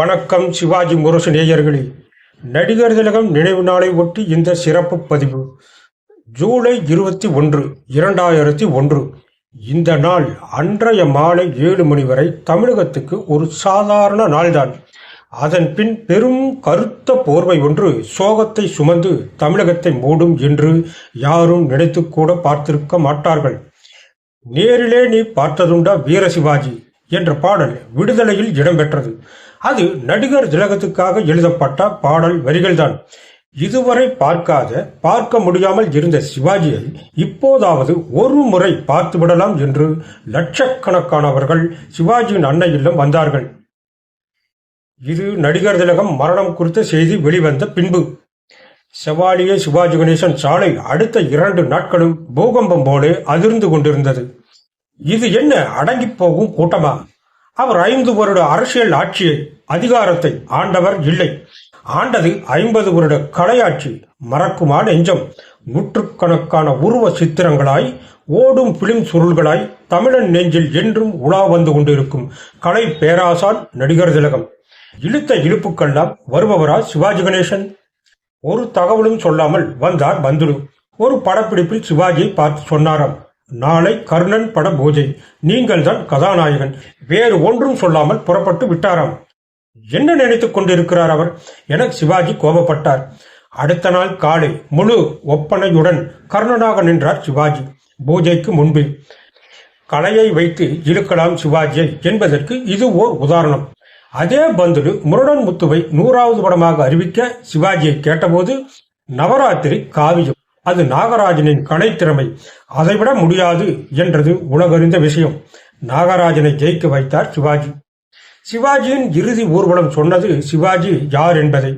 வணக்கம் சிவாஜி முரசு நேயர்களே. நடிகர் திலகம் நினைவு நாளை ஒட்டி இந்த சிறப்பு பதிவு. ஜூலை இருபத்தி ஒன்று இரண்டாயிரத்தி ஒன்று. இந்த நாள் அன்றைய மாலை ஏழு மணி வரை தமிழகத்துக்கு ஒரு சாதாரண நாள்தான். அதன் பின் பெரும் கருத்த போர்வை ஒன்று சோகத்தை சுமந்து தமிழகத்தை மூடும் என்று யாரும் நினைத்து கூட பார்த்திருக்க மாட்டார்கள். நேரிலே நீ பார்த்ததுண்டா வீர சிவாஜி என்ற பாடல் விடுதலையில் இடம்பெற்றது அது நடிகர் திலகத்துக்காக எழுதப்பட்ட பாடல் வரிகள்தான். இதுவரை பார்க்காத பார்க்க முடியாமல் இருந்த சிவாஜியை இப்போதாவது ஒரு முறை பார்த்து விடலாம் என்று லட்சக்கணக்கானவர்கள் சிவாஜியின் அன்னை இல்லம் வந்தார்கள். இது நடிகர் திலகம் மரணம் குறித்த செய்தி வெளிவந்த பின்பு. செவாலியே சிவாஜி கணேசன் சாலை அடுத்த இரண்டு நாட்களும் பூகம்பம் போலே அதிர்ந்து கொண்டிருந்தது. இது என்ன அடங்கி போகும் கூட்டமா? அவர் ஐந்து வருட அரசியல் ஆட்சியை அதிகாரத்தை ஆண்டவர் இல்லை. ஆண்டது ஐம்பது வருட கலையாட்சி மறக்குமா நெஞ்சம். நூற்றுக்கணக்கான உருவ சித்திரங்களாய் ஓடும் பிலிம் சுருள்களாய் தமிழன் நெஞ்சில் என்றும் உலா வந்து கொண்டிருக்கும் கலை பேராசான் நடிகர் திலகம். இழுத்த இழுப்புக்கெல்லாம் வருபவரா சிவாஜி கணேசன்? ஒரு தகவலும் சொல்லாமல் வந்தார் பந்துலு ஒரு படப்பிடிப்பில் சிவாஜியை பார்த்து சொன்னாராம். நாளை கர்ணன் பட பூஜை. நீங்கள் தான் கதாநாயகன். வேறு ஒன்றும் சொல்லாமல் புறப்பட்டு விட்டாராம். என்ன நினைத்துக் கொண்டிருக்கிறார் அவர்? என சிவாஜி கோபப்பட்டார். அடுத்த நாள் காலை முழு ஒப்பனையுடன் கர்ணனாக நின்றார் சிவாஜி. பூஜைக்கு முன்பு. கலையை வைத்து இழுக்கலாம் சிவாஜியை என்பதற்கு இது ஓர் உதாரணம். அதே பந்துலு முருடன் முத்துவை நூறாவது படமாக அறிவிக்க சிவாஜியை கேட்டபோது நவராத்திரி காவியம். அது நாகராஜனின் கலைத்திறமை அதைவிட முடியாது என்றது உலகறிந்த விஷயம். நாகராஜனை ஜெயிக்க வைத்தார் சிவாஜி. சிவாஜியின் இறுதி ஊர்வலம் சொன்னது சிவாஜி யார் என்பதை.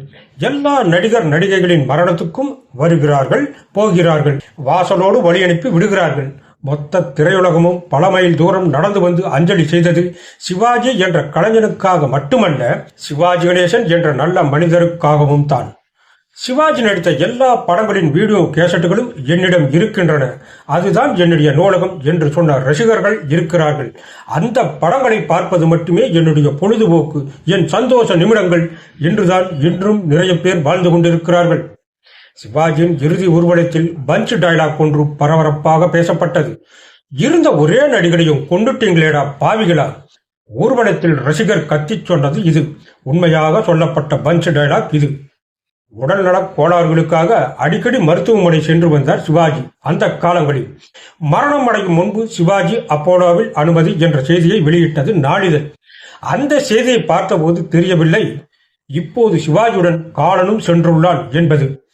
எல்லா நடிகர் நடிகைகளின் மரணத்துக்கும் வருகிறார்கள் போகிறார்கள். வாசலோடு வழி அனுப்பி விடுகிறார்கள். மொத்த திரையுலகமும் பல மைல் தூரம் நடந்து வந்து அஞ்சலி செய்தது சிவாஜி என்ற கலைஞனுக்காக மட்டுமல்ல சிவாஜி கணேசன் என்ற நல்ல மனிதருக்காகவும் தான். சிவாஜி நடித்த எல்லா படங்களின் வீடியோ கேசட்டுகளும் என்னிடம் இருக்கின்றன. அதுதான் என்னுடைய நூலகம் என்று சொன்ன ரசிகர்கள் இருக்கிறார்கள். அந்த படங்களை பார்ப்பது மட்டுமே என்னுடைய பொழுதுபோக்கு என் சந்தோஷ நிமிடங்கள் என்றுதான் இன்றும் நிறைய பேர் வாழ்ந்து கொண்டிருக்கிறார்கள். சிவாஜியின் இறுதி ஊர்வலத்தில் பஞ்ச் டயலாக் ஒன்று பரபரப்பாக பேசப்பட்டது. இருந்த ஒரே நடிகரையும் கொண்டுட்டீங்களேடா பாவிகளா? ஊர்வலத்தில் ரசிகர் கத்திச் சொன்னது இது. உண்மையாக சொல்லப்பட்ட பஞ்ச் டயலாக் இது. உடல்நலக் கோளாறுகளுக்காக அடிக்கடி மருத்துவமனை சென்று வந்தார் சிவாஜி. அந்த காலங்களில் மரணம் அடையும் முன்பு சிவாஜி அப்போலோவில் அனுமதி என்ற செய்தியை வெளியிட்டது நாளிதழ். அந்த செய்தியை பார்த்தபோது தெரியவில்லை. இப்போது சிவாஜியுடன் காலனும் சென்றுள்ளான் என்பது.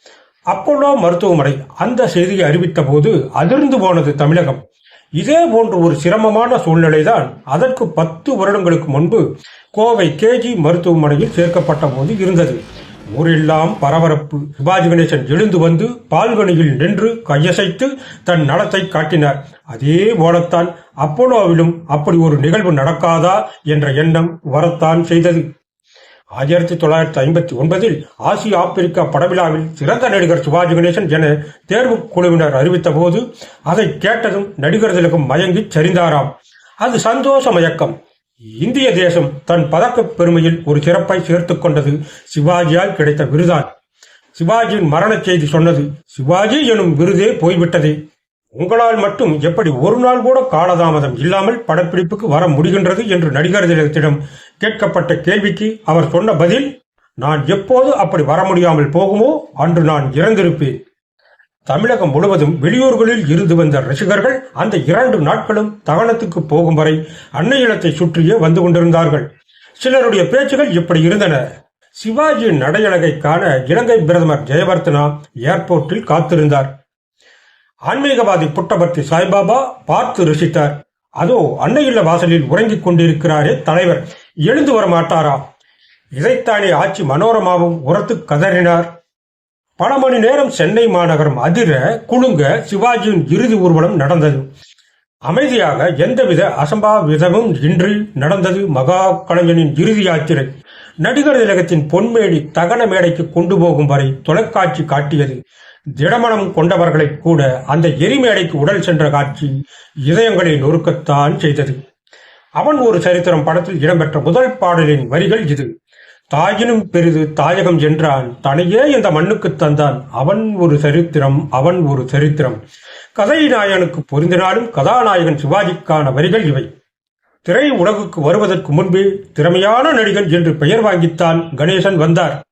அப்போலோ மருத்துவமனை அந்த செய்தியை அறிவித்த போது அதிர்ந்து போனது தமிழகம். இதே போன்ற ஒரு சிரமமான சூழ்நிலைதான் அதற்கு பத்து வருடங்களுக்கு முன்பு கோவை கேஜி மருத்துவமனையில் சேர்க்கப்பட்ட போது இருந்தது. ஊரெல்லாம் பரபரப்பு. சிவாஜி கணேசன் எழுந்து வந்து பால்கனியில் நின்று கையசைத்து தன் நலத்தை காட்டினார். அதே போலத்தான் அப்போலோவிலும் அப்படி ஒரு நிகழ்வு நடக்காதா என்ற எண்ணம் வரத்தான் செய்தது. ஆயிரத்தி தொள்ளாயிரத்தி ஐம்பத்தி ஒன்பதில் ஆசிய ஆப்பிரிக்கா படவிழாவில் சிறந்த நடிகர் சிவாஜி கணேசன் என தேர்வு குழுவினர் அறிவித்த போது அதை கேட்டதும் நடிகர் திலகம் மயங்கி சரிந்தாராம். அது சந்தோஷ மயக்கம். இந்திய தேசம் தன் பதக்கப் பெருமையில் ஒரு சிறப்பை சேர்த்துக் கொண்டது சிவாஜியால் கிடைத்த விருதான் சிவாஜியின் மரணச் செய்தி சொன்னது சிவாஜி எனும் விருதே போய்விட்டதே. உங்களால் மட்டும் எப்படி ஒரு நாள் கூட காலதாமதம் இல்லாமல் படப்பிடிப்புக்கு வர முடிகின்றது? என்று நடிகர் திலகத்திடம் கேட்கப்பட்ட கேள்விக்கு அவர் சொன்ன பதில் நான் எப்போது அப்படி வர முடியாமல் போகுமோ அன்று நான் இறந்திருப்பேன். தமிழகம் முழுவதும் வெளியூர்களில் இருந்து வந்த ரசிகர்கள் அந்த இரண்டு நாட்களும் தகனத்துக்கு போகும் வரை அன்னை இல்லத்தை சுற்றியே வந்து கொண்டிருந்தார்கள். சிலருடைய பேச்சுகள் இப்படி இருந்தன. சிவாஜியின் நடையழகை காண இலங்கை பிரதமர் ஜெயவர்த்தனா ஏர்போர்ட்டில் காத்திருந்தார். ஆன்மீகவாதி புட்டபர்த்தி சாய்பாபா பார்த்து ரசித்தார். அதோ அன்னையுள்ள வாசலில் உறங்கிக் கொண்டிருக்கிறாரே தலைவர். எழுந்து வர மாட்டாரா? இதைத்தானே ஆட்சி மனோரமாவும் உரத்து கதறினார். பல மணி நேரம் சென்னை மாநகரம் அதிர குலுங்க சிவாஜியின் இறுதி ஊர்வலம் நடந்தது. அமைதியாக எந்தவித அசம்பாவிதமும் இன்றி நடந்தது மகா கலைஞனின் இறுதி யாத்திரை. நடிகர் திலகத்தின் பொன்மேடி தகன மேடைக்கு கொண்டு போகும் வரை தொலைக்காட்சி காட்டியது. திடமனம் கொண்டவர்களை கூட அந்த எரிமேடைக்கு உடல் சென்ற காட்சி இதயங்களை நொறுக்கத்தான் செய்தது. அவன் ஒரு சரித்திரம் படத்தில் இடம்பெற்ற முதல் பாடலின் வரிகள் இது. தாயினும் பெரிது தாயகம் என்றான். தனையே இந்த மண்ணுக்கு தந்தான். அவன் ஒரு சரித்திரம் அவன் ஒரு சரித்திரம். கதை நாயகனுக்கு பொருந்தினாலும் கதாநாயகன் சிவாஜிக்கான வரிகள் இவை. திரை உலகுக்கு வருவதற்கு முன்பே திறமையான நடிகன் என்று பெயர் வாங்கித்தான் கணேசன் வந்தார்.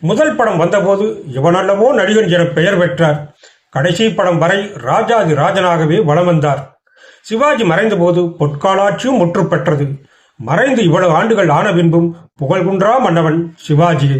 முதல் படம் வந்தபோது இவனல்லவோ நடிகன் என பெயர் பெற்றார். கடைசி படம் வரை ராஜாதி ராஜனாகவே வலம் வந்தார். சிவாஜி மறைந்தபோது பொற்காலாட்சியும் முற்று பெற்றது மறைந்து இவ்வளவு ஆண்டுகள் ஆன பின்பும் புகழ்குன்றா மன்னவன் சிவாஜியே.